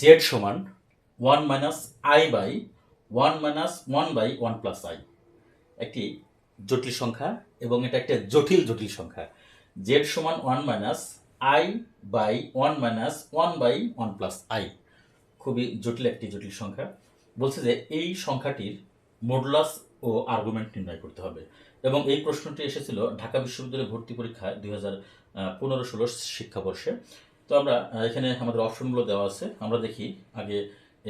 Z সমান one minus i by one minus one by one plus i. একটি জটিল সংখ্যা এবং এটা একটা জটিল জটিল সংখ্যা। জেড সমান one minus i by one minus one by one plus i. খুবই জটিল একটি জটিল সংখ্যা। বলছে যে এই সংখ্যাটির মডুলাস ও আর্গুমেন্ট নির্ণয় করতে হবে। এবং এই প্রশ্নটি এসেছিল ঢাকা বিশ্ববিদ্যালয়ে ভর্তি পরীক্ষায় দুই হাজার পনেরো ষোলো শিক্ষাবর্ষে। তো আমরা এখানে আমাদের অপশনগুলো দেওয়া আছে। আমরা দেখি আগে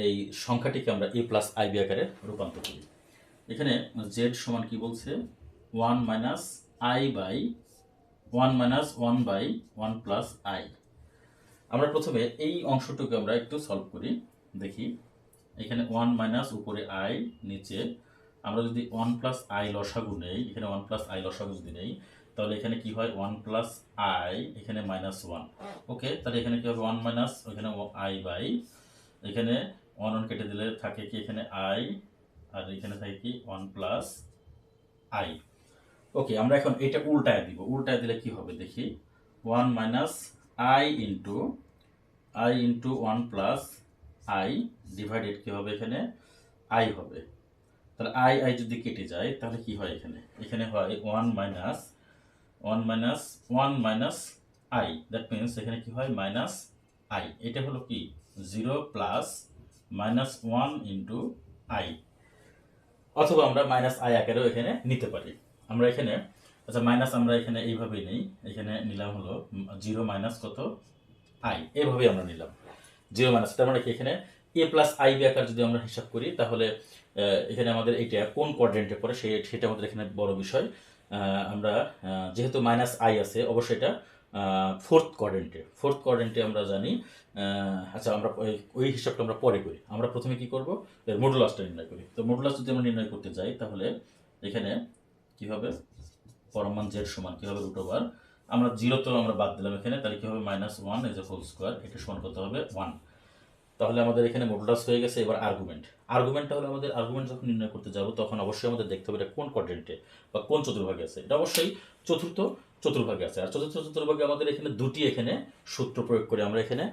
এই সংখ্যাটিকে আমরা এ প্লাস আইবি আকারে রূপান্তর করি। এখানে জেড সমান কি বলছে? One minus i by, one minus one by one plus i. আমরা প্রথমে এই অংশটুকু আমরা একটু সলভ করি। দেখি, এখানে ওয়ান মাইনাস উপরে আই, নিচে। আমরা যদি ওয়ান প্লাস আই লসাগু নেই, এখানে ওয়ান প্লাস আই লসাগু যদি নেই তাহলে এখানে কি হয়? ওয়ান প্লাস আই এখানে মাইনাস ওয়ান ওকে তাহলে এখানে কি হবে? ওয়ান মাইনাস এখানে আই বাই এখানে ওয়ান ওয়ান কেটে দিলে থাকে কি এখানে আই আর এখানে থাকে কি? ওয়ান প্লাস আই ওকে আমরা এখন এটা উল্টায় দিব। উল্টায় দিলে কি হবে? দেখি। One minus i into i into one plus i divided কি হবে এখানে? আই হবে। তাহলে আই আই যদি কেটে যায় তাহলে কি হয় এখানে? এখানে হয় one minus one minus one minus i that means এখানে কি হয়? মাইনাস আই এটা হলো কি? Zero plus minus one into i অথবা আমরা মাইনাস আই আকারেও এখানে নিতে পারি। আমরা এখানে আচ্ছা মাইনাস আমরা এখানে এইভাবেই নেই। এখানে নিলাম হলো জিরো মাইনাস কত? আই এভাবেই আমরা নিলাম। জিরো মাইনাস তার মানে কি? এখানে এ প্লাস আই বি আকার যদি আমরা হিসাব করি, তাহলে এখানে আমাদের এইটা কোন কোয়াড্রেন্টে পড়ে, সে, সেটা আমাদের এখানে বড় বিষয়। আমরা যেহেতু মাইনাস আই আছে, অবশ্যই এটা ফোর্থ কোয়াড্রেন্টে ফোর্থ কোয়াড্রেন্টে আমরা জানি আচ্ছা আমরা ওই- হিসাবটা আমরা পরে করি। আমরা প্রথমে কি করব? এর মডুলাসটা নির্ণয় করি। তো মডুলাস যদি আমরা নির্ণয় করতে যাই, তাহলে এখানে কি হবে পরমান জেড সমান কি হবে রুট ওভার আমরা জিরো তো আমরা বাদ দিলাম এখানে, তাহলে কি হবে? Minus one as a whole square এটা সমান কত হবে ওয়ান তাহলে আমাদের এখানে মডুলাস হয়ে গেছে, এবার আর্গুমেন্ট আর্গুমেন্টটা হলে আমাদের আর্গুমেন্ট যখন নির্ণয় করতে যাব, তখন অবশ্যই আমাদের দেখতে হবে এটা কোন কোয়াড্রেন্টে বা কোন চতুর্ভাগে আছে। এটা অবশ্যই চতুর্থ চতুর্ভাগে আছে। আর চতুর্থ চতুর্ভাগে আমাদের এখানে দুটি এখানে সূত্র প্রয়োগ করে আমরা এখানে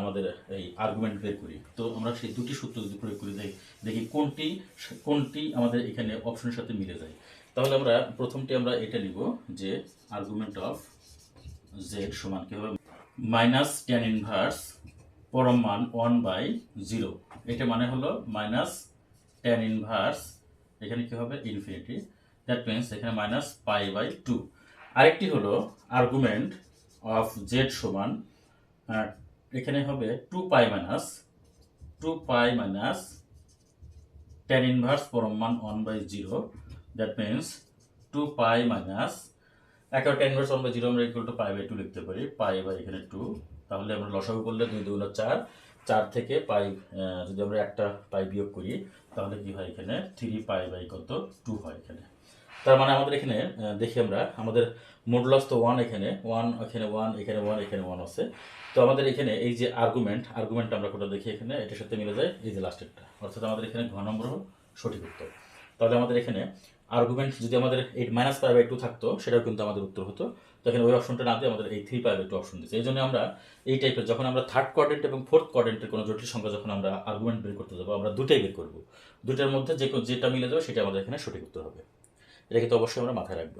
আমাদের এই আর্গুমেন্ট বের করি। তো আমরা সেই দুটি সূত্র যদি প্রয়োগ করি, দেখি দেখি কোনটি কোনটি আমাদের এখানে অপশনের সাথে মিলে যায়। তাহলে আমরা প্রথমটি আমরা এটা নিব যে আর্গুমেন্ট অফ জেড সমান কি হবে? মাইনাস টেন ইনভার্স পরম মান ওয়ান বাই জিরো এটা মানে হলো মাইনাস টেন ইনভার্স এখানে কি হবে? ইনফিনিটি দ্যাট মিনস এখানে মাইনাস পাই বাই টু আরেকটি হলো আর্গুমেন্ট অফ জেড সমান এখানে হবে two pi minus two pi minus tan inverse পরম মান one by zero that means two pi minus একেবারে tan inverse one by zero আমরা equal to pi by two লিখতে পারি। পাই বাই এখানে টু তাহলে আমরা লসাগু করলে দুই দুগুণ চার। চার থেকে পাই যদি আমরা একটা পাই বিয়োগ করি, তাহলে কি হয় এখানে? থ্রি পাই বাই কত? টু হয় এখানে। তার মানে আমাদের এখানে দেখি আমরা, আমাদের মোডলস তো ওয়ান এখানে ওয়ান এখানে ওয়ান এখানে ওয়ান এখানে ওয়ান আছে। তো আমাদের এখানে এই যে আর্গুমেন্ট আর্গুমেন্ট আমরা কোটা দেখি এখানে, এটার সাথে মিলে যায় এই যে লাস্টেরটা অর্থাৎ আমাদের এখানে ঘ নম্বর সঠিক উত্তর। তাহলে আমাদের এখানে আর্গুমেন্ট যদি আমাদের eight minus pi by two থাকতো, সেটাও কিন্তু আমাদের উত্তর হতো। তখন ওই অপশনটা না দিয়ে আমাদের এই three pi by two option দিচ্ছে এই জন্য আমরা এই টাইপের যখন আমরা থার্ড কোয়ার্ডেন্ট এবং ফোর্থ কোয়ার্ডেন্টের কোনো জটিল সংখ্যা যখন আমরা আর্গুমেন্ট বের করতে যাব, আমরা দুটাই বের করব। দুটার মধ্যে যে যেটা মিলে যাবে, সেটা আমাদের এখানে সঠিক উত্তর হবে। এটা কিন্তু অবশ্যই আমরা মাথায় রাখব।